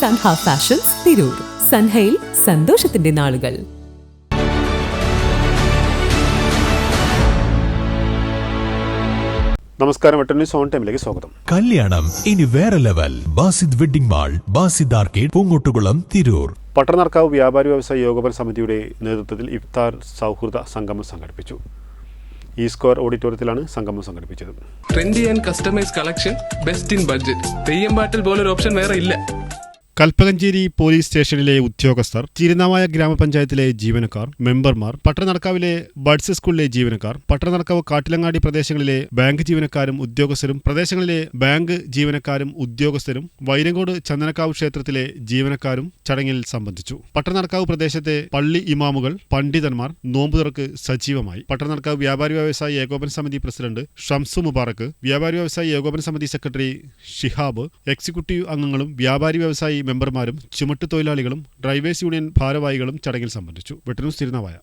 Sanha fashions Tirur. സൻഹയിൽ സന്തോഷത്തിന്റെ നാളുകൾ. നമസ്കാരം സോൺ ടൈമിലേക്ക് സ്വാഗതം. കല്യാണം ഇനി വേറെ level. Basid wedding mall Basid arcade Poonkottukulam Tirur. പട്ടണർക്കാവ് വ്യാപാരി വ്യവസായ യോഗപന സമിതിയുടെ നേതൃത്വത്തിൽ ഇഫ്താർ സൗഹൃദ സംഗമം സംഘടിപ്പിച്ചു. ഈ സ്ക്വയർ ഓഡിറ്റോറിയത്തിലാണ് സംഗമം സംഘടിപ്പിച്ചത്. Trendy and customise collection best in budget Theyyam പാട്ടിൽ പോലൊരു ഓപ്ഷൻ വേറെ ഇല്ല. കൽപ്പകഞ്ചേരി പോലീസ് സ്റ്റേഷനിലെ ഉദ്യോഗസ്ഥർ തിരുനാവായ ഗ്രാമപഞ്ചായത്തിലെ ജീവനക്കാർ മെമ്പർമാർ പട്ടണനടക്കാവിലെ ബഡ്സ് സ്കൂളിലെ ജീവനക്കാർ പട്ടണനടക്കാവ് കാട്ടിലങ്ങാടി പ്രദേശങ്ങളിലെ ബാങ്ക് ജീവനക്കാരും ഉദ്യോഗസ്ഥരും പ്രദേശങ്ങളിലെ ബാങ്ക് ജീവനക്കാരും ഉദ്യോഗസ്ഥരും വൈരങ്കോട് ചന്ദനക്കാവ് ക്ഷേത്രത്തിലെ ജീവനക്കാരും ചടങ്ങിൽ സംബന്ധിച്ചു. പട്ടണനടക്കാവ് പ്രദേശത്തെ പള്ളി ഇമാമുകൾ പണ്ഡിതന്മാർ നോമ്പുതുറക്ക് സജീവമായി. പട്ടണനടക്കാവ് വ്യാപാരി വ്യവസായി ഏകോപന സമിതി പ്രസിഡന്റ് ഷംസു മുബാറക്ക് വ്യാപാരി വ്യവസായി ഏകോപന സമിതി സെക്രട്ടറി ഷിഹാബ് എക്സിക്യൂട്ടീവ് അംഗങ്ങളും വ്യാപാരി വ്യവസായി മെമ്പർമാരും ചുമട്ടുതൊഴിലാളികളും ഡ്രൈവേഴ്സ് യൂണിയൻ ഭാരവാഹികളും ചടങ്ങിൽ സംബന്ധിച്ചു. വെട്ടനൂസ് തിരുനാവായ.